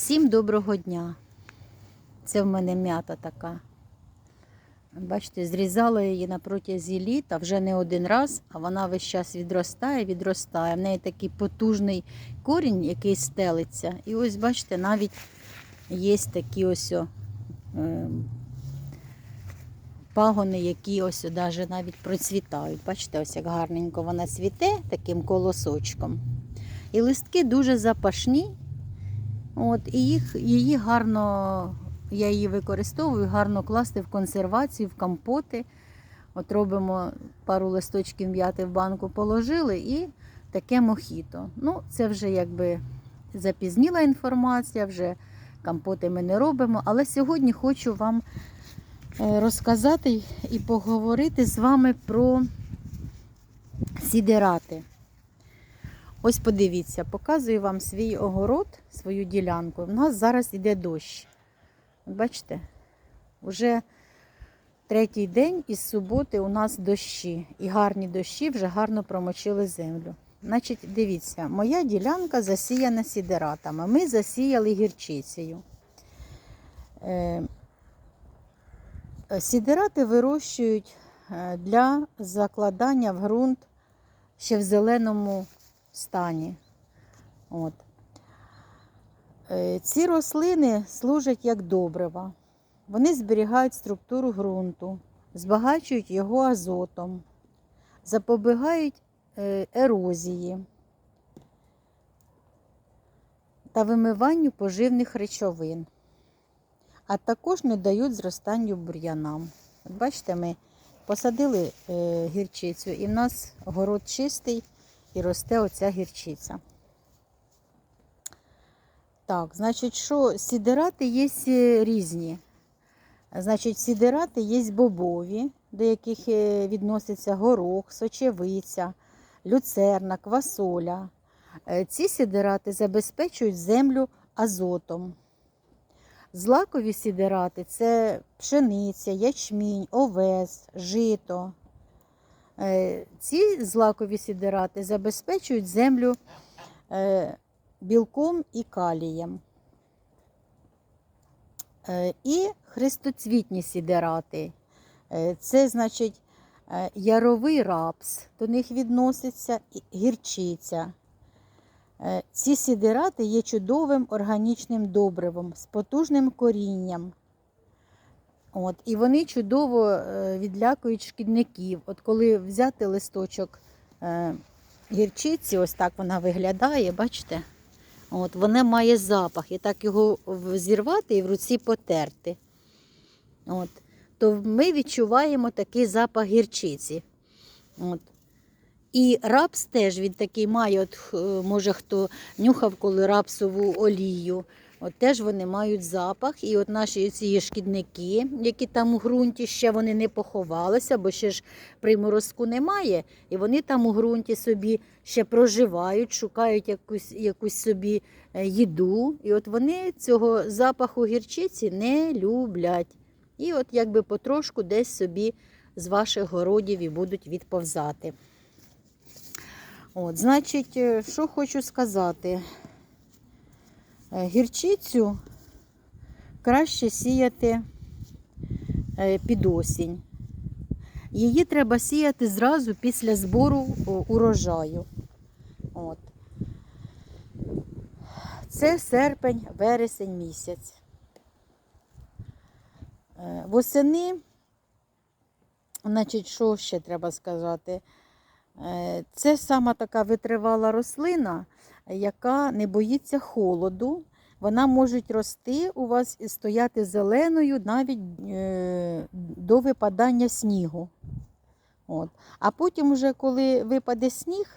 Всім доброго дня. Це в мене м'ята така. Бачите, зрізала її на протязі літа вже не один раз, а вона весь час відростає, відростає. В неї такий потужний корінь, який стелиться. І ось, бачите, навіть є такі ось о, е, пагони, які ось даже навіть процвітають. Бачите, ось як гарненько вона цвіте таким колосочком. І листки дуже запашні. От, і їх, її гарно, я її використовую, гарно класти в консервацію, в компоти. От робимо пару листочків м'яти в банку положили і таке мохіто. Ну, це вже якби запізніла інформація, вже компоти ми не робимо. Але сьогодні хочу вам е, розказати і поговорити з вами про сідерати. Ось подивіться, показую вам свій огород, свою ділянку. У нас зараз іде дощ. От Бачите, вже третій день із суботи у нас дощі. І гарні дощі вже гарно промочили землю. Значить, дивіться, моя ділянка засіяна сідератами. Ми засіяли гірчицею. Е, Сідерати вирощують е, для закладання в ґрунт ще в зеленому стані. От. Е, Ці рослини служать як добрива. Вони зберігають структуру ґрунту, збагачують його азотом, запобігають е, ерозії та вимиванню поживних речовин, а також не дають зростанню бур'янам. Бачите, ми посадили е, гірчицю, і в нас город чистий і росте оця гірчиця. Так, значить, що сідерати є різні. Значить, сідерати є бобові, до яких е, відноситься горох, сочевиця, люцерна, квасоля. Е, Ці сідерати забезпечують землю азотом. Злакові сідерати це пшениця, ячмінь, овес, жито. Е, Ці злакові сідерати забезпечують землю е, білком і калієм. Е, І хрестоцвітні сідерати. Це, значить, яровий рапс, до них відноситься гірчиця. Ці сідерати є чудовим органічним добривом з потужним корінням. От, і вони чудово е, відлякують шкідників. От коли взяти листочок е, гірчиці, ось так вона виглядає, бачите? От, вона має запах, і так його зірвати і в руці потерти. От, то ми відчуваємо такий запах гірчиці. От. І рапс теж він такий має, от, може хто нюхав коли рапсову олію. От теж вони мають запах, і от наші ці шкідники, які там у ґрунті, ще вони не поховалися, бо ще ж приморозку немає, і вони там у ґрунті собі ще проживають, шукають якусь, якусь собі е, їду. І от вони цього запаху гірчиці не люблять. І от якби потрошку десь собі з ваших городів і будуть відповзати. От, значить, е, що хочу сказати. Е, Гірчицю краще сіяти е, під осінь. Її треба сіяти зразу після збору урожаю. От. Це серпень, вересень місяць. Е, Восени, значить, що ще треба сказати? Це сама така витривала рослина, яка не боїться холоду. Вона може рости у вас і стояти зеленою навіть е, до випадання снігу. От. А потім, вже, коли випаде сніг,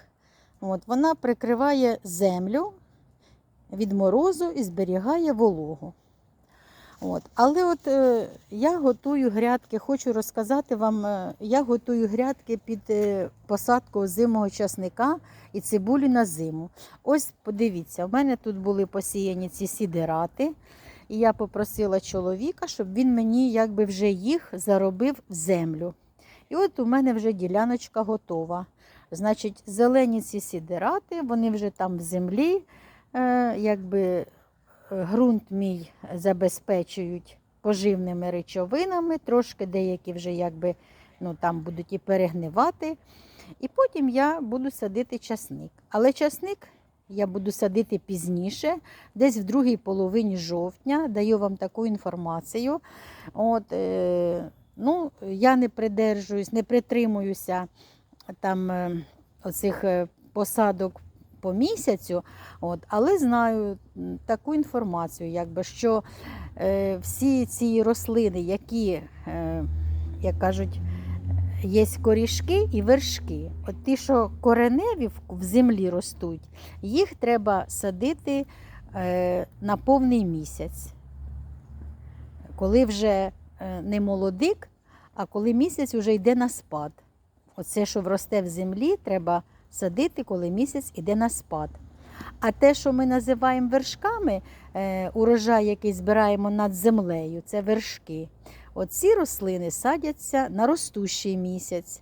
от, вона прикриває землю від морозу і зберігає вологу. От. Але от е, я готую грядки, хочу розказати вам, е, я готую грядки під е, посадку озимого часника і цибулі на зиму. Ось подивіться, в мене тут були посіяні ці сідерати, і я попросила чоловіка, щоб він мені якби вже їх заробив в землю. І от у мене вже діляночка готова. Значить, зелені ці сідерати, вони вже там в землі, е, якби ґрунт мій забезпечують поживними речовинами, трошки деякі вже якби ну, там будуть і перегнивати. І потім я буду садити часник. Але часник я буду садити пізніше, десь в другій половині жовтня. Даю вам таку інформацію. От, е, ну, я не придержуюсь, не притримуюся там е, оцих е, посадок по місяцю, от, але знаю таку інформацію, якби, що е, всі ці рослини, які, е, як кажуть, є корішки і вершки. От ті, що кореневі в- землі ростуть, їх треба садити е, на повний місяць. Коли вже е, не молодик, а коли місяць вже йде на спад. Оце, що росте в землі, треба садити, коли місяць іде на спад. А те, що ми називаємо вершками, е, урожай, який збираємо над землею, це вершки. Оці рослини садяться на ростущий місяць.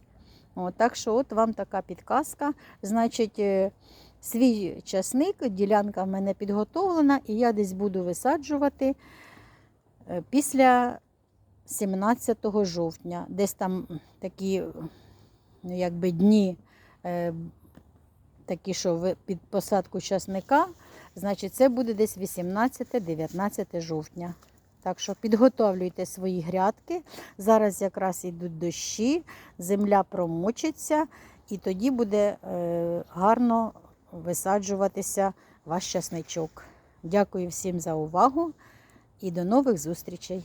От, так що от вам така підказка. Значить, е, свій часник, ділянка в мене підготовлена, і я десь буду висаджувати е, після 17 жовтня. Десь там такі ну, якби дні, такі, що під посадку часника, значить, це буде десь 18-19 жовтня. Так що підготовлюйте свої грядки. Зараз якраз йдуть дощі, земля промочиться, і тоді буде е, гарно висаджуватися ваш часничок. Дякую всім за увагу і до нових зустрічей!